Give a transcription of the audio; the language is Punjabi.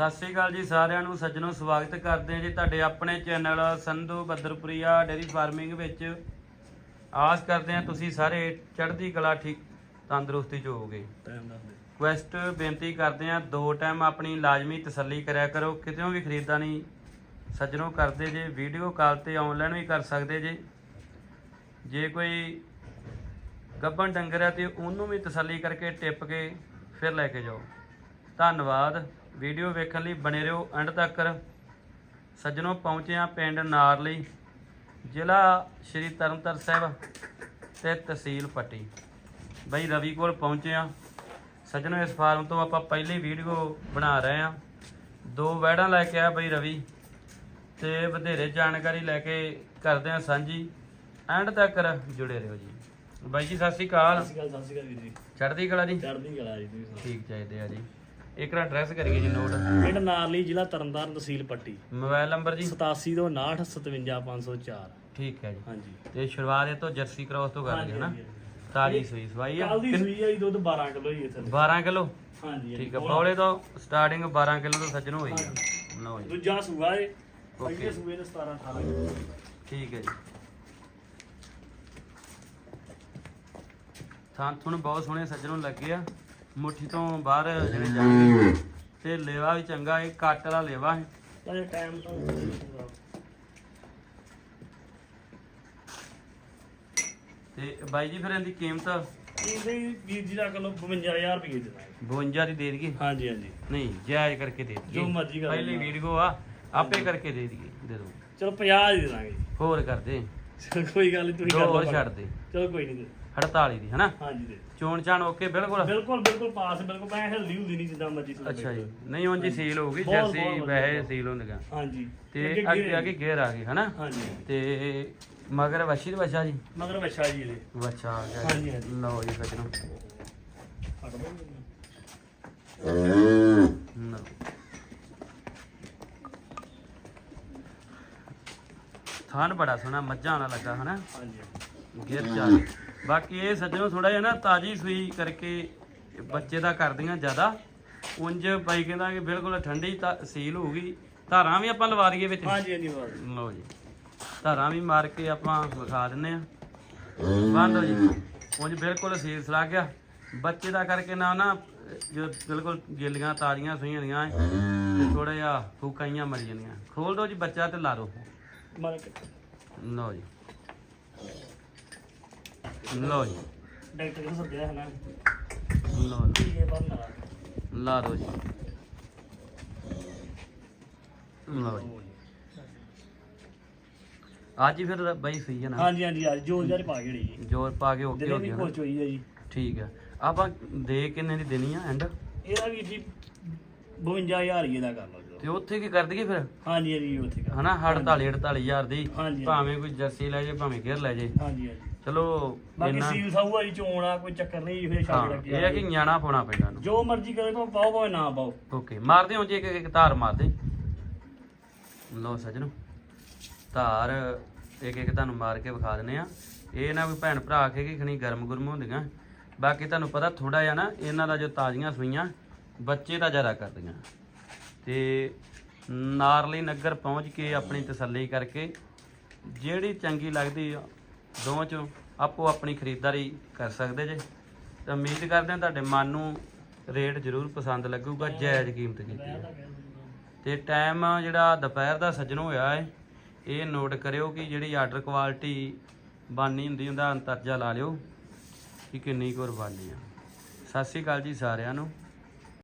ਸਤਿ ਸ੍ਰੀ ਅਕਾਲ ਜੀ ਸਾਰਿਆਂ ਨੂੰ ਸੱਜਣੋ ਸਵਾਗਤ ਕਰਦੇ ਹਾਂ ਜੀ ਤੁਹਾਡੇ ਆਪਣੇ channel Sandhu Badderpuria dairy farming ਵਿੱਚ। ਆਸ ਕਰਦੇ ਹਾਂ ਤੁਸੀਂ ਸਾਰੇ ਚੜ੍ਹਦੀ ਕਲਾ ਠੀਕ ਤੰਦਰੁਸਤੀ ਚ ਹੋਵੋਗੇ। ਕੁਐਸਟ ਬੇਨਤੀ ਕਰਦੇ ਹਾਂ ਦੋ ਟਾਈਮ ਆਪਣੀ ਲਾਜ਼ਮੀ ਤਸੱਲੀ ਕਰਿਆ ਕਰੋ ਕਿਤੇੋਂ ਵੀ ਖਰੀਦਦਾਰੀ ਸੱਜਣੋ ਕਰਦੇ ਜੇ ਵੀਡੀਓ ਕਾਲ ਤੇ ਆਨਲਾਈਨ ਵੀ ਕਰ ਸਕਦੇ ਜੇ। ਜੇ ਕੋਈ ਗੱਬਣ ਡੰਗਰ ਹੈ ਤੇ ਉਹਨੂੰ ਵੀ ਤਸੱਲੀ ਕਰਕੇ ਟਿੱਪ ਕੇ ਫਿਰ ਲੈ ਕੇ ਜਾਓ। ਧੰਨਵਾਦ। ਵੀਡੀਓ ਵੇਖਣ ਲਈ ਬਣੇ ਰਹੋ ਐਂਡ ਤੱਕ। ਸੱਜਣੋ ਪਹੁੰਚੇ ਹਾਂ ਪਿੰਡ ਨਾਰਲੀ ਜ਼ਿਲ੍ਹਾ ਸ਼੍ਰੀ ਤਰਨਤਾਰਨ ਸਾਹਿਬ ਤੇ ਤਹਿਸੀਲ ਪੱਟੀ। ਬਈ ਰਵੀ ਕੋਲ ਪਹੁੰਚੇ ਹਾਂ। ਸੱਜਣੋ ਇਸ ਫਾਰਮ ਤੋਂ ਆਪਾਂ ਪਹਿਲੀ ਵੀਡੀਓ ਬਣਾ ਰਹੇ ਹਾਂ। ਦੋ ਵੈੜਾਂ ਲੈ ਕੇ ਆਇਆ ਬਈ ਰਵੀ ਤੇ ਵਧੇਰੇ ਜਾਣਕਾਰੀ ਲੈ ਕੇ ਕਰਦੇ ਹਾਂ ਸਾਂਝੀ। ਐਂਡ ਤੱਕ ਜੁੜੇ ਰਹੋ ਜੀ। ਬਾਈ ਜੀ ਸਤਿ ਸ਼੍ਰੀ ਅਕਾਲ। ਸਤਿ ਸ਼੍ਰੀ ਅਕਾਲ ਸਤਿ ਸ਼੍ਰੀ ਅਕਾਲ ਵੀਰ ਜੀ। ਚੜ੍ਹਦੀ ਕਲਾ ਜੀ? ਚੜ੍ਹਦੀ ਕਲਾ ਜੀ। ਠੀਕ ਚਾਹੀਦੇ ਆ ਜੀ। ਇੱਕ ਨਾ ਐਡਰੈਸ ਕਰੀਏ ਜੀ ਨੋਟ ਪਿੰਡ ਨਾਰਲੀ ਜ਼ਿਲ੍ਹਾ ਤਰਨਤਾਰਨ ਤਹਿਸੀਲ ਪੱਟੀ। ਮੋਬਾਈਲ ਨੰਬਰ ਜੀ? 87 ਤੋਂ 59 57504 ਠੀਕ ਹੈ ਜੀ। ਹਾਂਜੀ। ਤੇ ਸ਼ੁਰੂਆਤ ਇਹ ਤੋਂ ਜਰਸੀ ਕ੍ਰਾਸ ਤੋਂ ਕਰ ਲਈ ਹੈ ਨਾ? ਤਾਜੀ ਸੂਈ ਸਵਾਈ ਆ ਕੱਲ ਦੀ ਸੂਈ ਆਈ ਦੁੱਧ 12 ਕਿਲੋ ਹੀ ਇੱਥੇ। 12 ਕਿਲੋ? ਹਾਂਜੀ ਠੀਕ ਹੈ ਬੌਲੇ ਤੋਂ ਸਟਾਰਟਿੰਗ 12 ਕਿਲੋ ਤੋਂ ਸੱਜਣ ਹੋਈ ਆ। ਲਓ ਜੀ। ਦੂਜਾ ਸੂਆ ਏ. ਪਹਿਲੇ ਸੂਏ ਦੇ 17 18 ਕਿਲੋ। ਠੀਕ ਹੈ ਜੀ। ਥਾਂ ਤੁਹਾਨੂੰ ਬਹੁਤ ਸੋਹਣੇ ਸੱਜਣੋਂ ਲੱਗੇ ਆ। ਮੁੱਠੀ ਤੋਂ ਬਾਹਰ ਜਿਹੜੇ ਜਾਣਗੇ ਤੇ ਲੇਵਾ ਵੀ ਚੰਗਾ ਇਹ ਕੱਟ ਵਾਲਾ ਲੇਵਾ ਹੈ ਤਾਂ ਟਾਈਮ ਤੋਂ ਤੇ ਬਾਈ ਜੀ ਫਿਰ ਇਹਦੀ ਕੀਮਤ? ਇਹਦੇ ਵੀਰ ਜੀ ਦਾ ਕਿਲੋ 52000 ਰੁਪਏ ਦੇ ਦਾਂਗੇ। 52 ਦੀ ਦੇ ਦਈਏ? ਹਾਂਜੀ ਹਾਂਜੀ। ਨਹੀਂ ਜਾਇਜ਼ ਕਰਕੇ ਦੇ ਦਈਏ। ਜੋ ਮਰਜ਼ੀ ਕਰ ਪਹਿਲੀ। ਵੀਡੀਓ ਆ ਆਪੇ ਕਰਕੇ ਦੇ ਦਈਏ ਦੇ ਦੋ ਚਲੋ 50 ਦੀ ਦੇ ਦਾਂਗੇ। ਹੋਰ ਕਰ ਦੇ। ਚਲੋ ਕੋਈ ਗੱਲ ਨਹੀਂ ਤੁਸੀਂ ਦੋ ਕਰ ਹੋਰ ਲਓ ਛੱਡ ਦੇ। ਚਲੋ ਕੋਈ ਨਹੀਂ 48 ਦੀ ਹਨਾ? ਹਾਂਜੀ ਦੇ ਚੋਣ ਚਾਣ ਓਕੇ ਬਿਲਕੁਲ? ਬਿਲਕੁਲ ਬਿਲਕੁਲ ਪਾਸ ਬਿਲਕੁਲ ਮੈਂ ਹਿਲਦੀ ਹੁੰਦੀ ਨਹੀਂ ਜਿੱਦਾਂ ਮਰਜ਼ੀ ਤੁਸੀਂ ਅੱਛਾ ਜੀ। ਨਹੀਂ ਉਂਝ ਹੀ ਸੀਲ ਹੋਊਗੀ ਬਹੁਤ- ਵਧੀਆ, ਵੈਸੇ। ਸੀਲ ਹੁੰਦੀਆਂ। ਹਾਂਜੀ। ਤੇ ਅੱਗੇ ਅੱਗੇ ਗੇਅਰ ਆ ਗਏ ਹਨਾ? ਹਾਂਜੀ ਤੇ ਮਗਰ ਵਸ਼ੀ ਦੇ ਵਛਾ ਜੀ? ਮਗਰ ਬੱਚਾ ਜੀ ਇਹਦੇ ਵਛਾ ਆ ਗਿਆ ਹਾਂਜੀ, ਜੀ। ਹਾਂਜੀ। ਲਓ ਜੀ ਸੱਜਣੋ ਫੜ ਲਓ। ਲਓ। ਥਾਨ ਬੜਾ ਸੋਹਣਾ ਮੱਝਾਂ ਵਾਲਾ ਲੱਗਾ ਹਨਾ? ਹਾਂਜੀ ਗੇਅਰ ਚ ਆ ਗਏ ਬਾਕੀ ਇਹ ਸੱਜਣੋ ਥੋੜਾ ਜਿਹਾ ਨਾ ਤਾਜੀ ਸੂਈ ਕਰਕੇ ਬੱਚੇ ਦਾ ਕਰਦੀਆਂ ਜ਼ਿਆਦਾ। ਉਂਝ ਬਾਈ ਕਹਿੰਦਾ ਕਿ ਬਿਲਕੁਲ ਠੰਡੀ ਸੀਲ ਹੋਊਗੀ ਧਾਰਾਂ ਵੀ ਆਪਾਂ ਲਵਾ ਦਈਏ ਵਿੱਚ। ਹਾਂਜੀ ਹਾਂਜੀ ਲਓ ਜੀ। ਧਾਰਾਂ ਵੀ ਮਾਰ ਕੇ ਆਪਾਂ ਵਿਖਾ ਦਿੰਨੇ ਆ ਬੰਦ ਹੋ ਜੀ। ਉਂਝ ਬਿਲਕੁਲ ਸੀਲਸ ਲੱਗ ਗਿਆ। ਬੱਚੇ ਦਾ ਕਰਕੇ ਨਾ ਨਾ ਜੋ ਬਿਲਕੁਲ ਗਿੱਲੀਆਂ ਤਾਜ਼ੀਆਂ ਸੂਈਆਂ ਦੀਆਂ ਥੋੜਾ ਜਿਹਾ ਫੂਕਾਈਆਂ ਮਰ ਜਾਂਦੀਆਂ। ਖੋਲ ਦੋ ਜੀ ਬੱਚਾ ਤੇ ਲਾ ਦੋ। ਮਾਰ ਕੇ। ਲਓ ਜੀ। ਲਓ ਜੀ। ਡਾਕਟਰ ਨੂੰ ਸੱਦਿਆ ਹੈ ਨਾ? ਲਓ ਜੀ। ਠੀਕ ਹੈ ਬੰਦ ਨਾ ਲਾ ਦੋ ਜੀ। ਲਓ ਜੀ। ਅੱਜ ਹੀ ਫਿਰ ਬਾਈ ਸਹੀ ਹੈ ਨਾ? ਹਾਂਜੀ ਹਾਂਜੀ ਅੱਜ ਜੋਰ ਜਾਰ ਪਾ ਕੇ ਜੀ। ਜੋਰ ਪਾ ਕੇ ਓਕੇ ਦਿਨੇ ਹੋ ਵੀ ਗਿਆ ਨਾ। ਖੁਸ਼ ਹੋਈ ਹੈ ਜੀ ਠੀਕ ਹੈ। ਆਪਾਂ ਦੇ ਕਿੰਨੇ ਦੀ ਦੇਣੀ ਆ ਐਂਡ ਇਹਦਾ ਵੀ ਜੀ 52000 ਹੀ ਇਹਦਾ ਕਰ ਲਓ ਜੀ। ਤੇ ਉੱਥੇ ਕੀ ਕਰ ਦਈਏ ਫਿਰ? ਹਾਂਜੀ ਹਾਂਜੀ ਉੱਥੇ ਕਰ ਹਨਾ 48 48000 ਦੀ। ਹਾਂਜੀ ਭਾਵੇਂ ਕੋਈ ਜਰਸੀ ਲੈ ਜੇ ਭਾਵੇਂ ਗੇਰ ਲੈ ਜੇ ਹਾਂਜੀ ਹਾਂਜੀ। ਚਲੋ ਬਾਕੀ ਇੰਨਾ ਸੀਲ ਸਾਊ ਵਾਲੀ ਚੋਣ ਆ ਕੋਈ ਚੱਕਰ ਨਹੀਂ ਫਿਰ ਹਾਂ ਛੱਡ ਇਹ ਹੈ ਕਿ ਨਿਆਣਾ ਪਾਉਣਾ ਪੈਂਦਾ ਨੂੰ ਜੋ ਮਰਜ਼ੀ ਕਰੇ ਤਾਂ ਪਾਓ ਭਾਵੇਂ ਨਾ ਪਾਓ। ਓਕੇ ਮਾਰਦੇ ਹੋ ਜੀ ਇੱਕ ਇੱਕ ਧਾਰ ਮਾਰਦੇ ਲਓ ਸੱਜਣੋ ਧਾਰ ਇੱਕ ਇੱਕ ਤੁਹਾਨੂੰ ਮਾਰ ਕੇ ਵਿਖਾ ਦਿੰਨੇ ਆ ਇਹ ਨਾ ਕੋਈ ਭੈਣ ਭਰਾ ਆਖੇ ਕਿ ਖਣੀ ਗਰਮ ਗੁਰਮ ਹੁੰਦੀਆਂ। ਬਾਕੀ ਤੁਹਾਨੂੰ ਪਤਾ ਥੋੜਾ ਜਿਹਾ ਨਾ ਇਹਨਾਂ ਦਾ ਜੋ ਤਾਜ਼ੀਆਂ ਸੂਈਆਂ ਬੱਚੇ ਦਾ ਜ਼ਿਆਦਾ ਕਰਦੀਆਂ। ਤੇ ਨਾਰਲੀ ਨਗਰ ਪਹੁੰਚ ਕੇ ਆਪਣੀ ਤਸੱਲੀ ਕਰਕੇ ਜਿਹੜੀ ਚੰਗੀ ਲੱਗਦੀ ਆ ਦੋਵਾਂ ਚੋਂ ਆਪੋ ਆਪਣੀ ਖਰੀਦਦਾਰੀ ਕਰ ਸਕਦੇ ਜੇ। ਤਾਂ ਉਮੀਦ ਕਰਦੇ ਹਾਂ ਤੁਹਾਡੇ ਮਨ ਨੂੰ ਰੇਟ ਜ਼ਰੂਰ ਪਸੰਦ ਲੱਗੂਗਾ, ਜਾਇਜ਼ ਕੀਮਤ ਕੀਤੀ ਹੈ ਤੇ ਟਾਈਮ ਜਿਹੜਾ ਦੁਪਹਿਰ ਦਾ ਸੱਜਣ ਹੋਇਆ ਹੈ ਇਹ ਨੋਟ ਕਰਿਓ ਕਿ ਜਿਹੜੀ ਆਰਡਰ ਕੁਆਲਿਟੀ ਬਾਨੀ ਹੁੰਦੀ ਉਹਦਾ ਅੰਤਰਜਾ ਲਾ ਲਿਓ ਕਿ ਕਿੰਨੀ ਕੁ ਬਾਨੀ ਆ। ਸਤਿ ਸ਼੍ਰੀ ਅਕਾਲ ਜੀ ਸਾਰਿਆਂ ਨੂੰ।